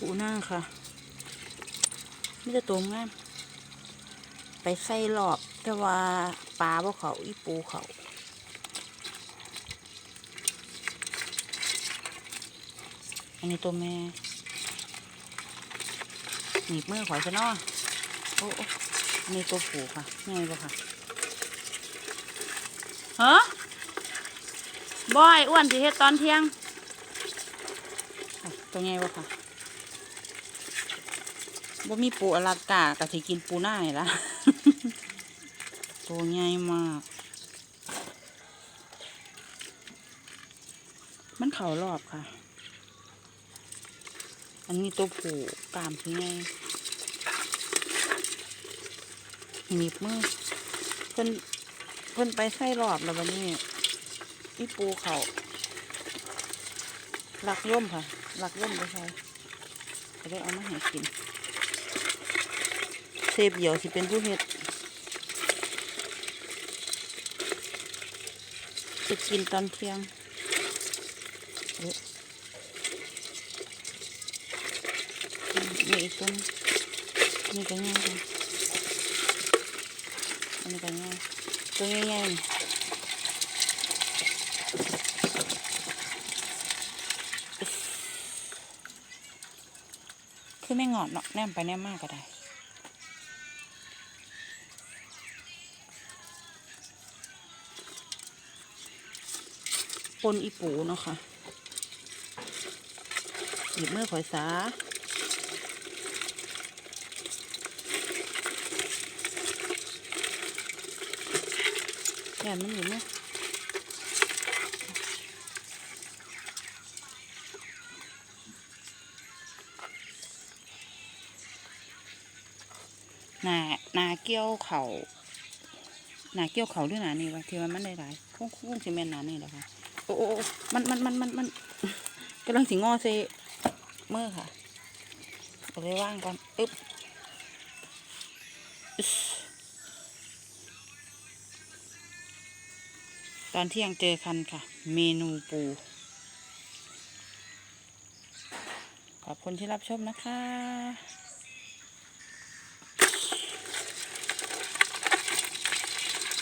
ปูหน้าค่ะไม่จะตัวงามไปใส่หลอบแต่ว่าปลาบ่เขาอีปูเขาอันนี้ตัวแม่หนีบมือขอยซะนาะโอ้โอ้ันนี้ตัวผูค่ะง่ายปะค่ะฮะบอยอ้วนสิเฮ็ดตอนเที่ยงอะตัวง่ายวะค่ะ บ่มีปูอลาสกาก็สิกินปูหน้านี่ละตัวใหญ่มาก มันเข่ารอบค่ะ อันนี้ตัวผูกามที่ไงหนีบมือเพิ่นเพิ่นไปใส่รอบแล้ววันนี้อีปูเขาหลักย่มค่ะหลักย่มไปใส่จะได้เอามาให้กิน เซฟเหี่ยวสิเป็นผู้เฮ็ดจะกินตอนเที่ยงนี่อีกตัวนึงนี่ก็ง่ายค่ะอันนี้ก็ง่ายตัวง่ายๆนี่คือไม่งอดเนาะแนมไปแนมมากก็ได้ ปนอีปูเนาะค่ะหยิบมือข่อยสาแย่มันอยู่เนี่ยหนาหนาเกี้ยวเขาหนาเกี้ยวเขาด้วยหนานี่วะที่ว่ามันได้หลายคงคงสิแม่นหนานี่แหละค่ะ อ้โอ้โมันมันมันมันมันกำลังสิงอเซเมื่อค่ะก็เลยว่างก่อนอึ๊บตอนเที่ยงเจอกันค่ะ เมนูปู ขอบคุณที่รับชมนะคะ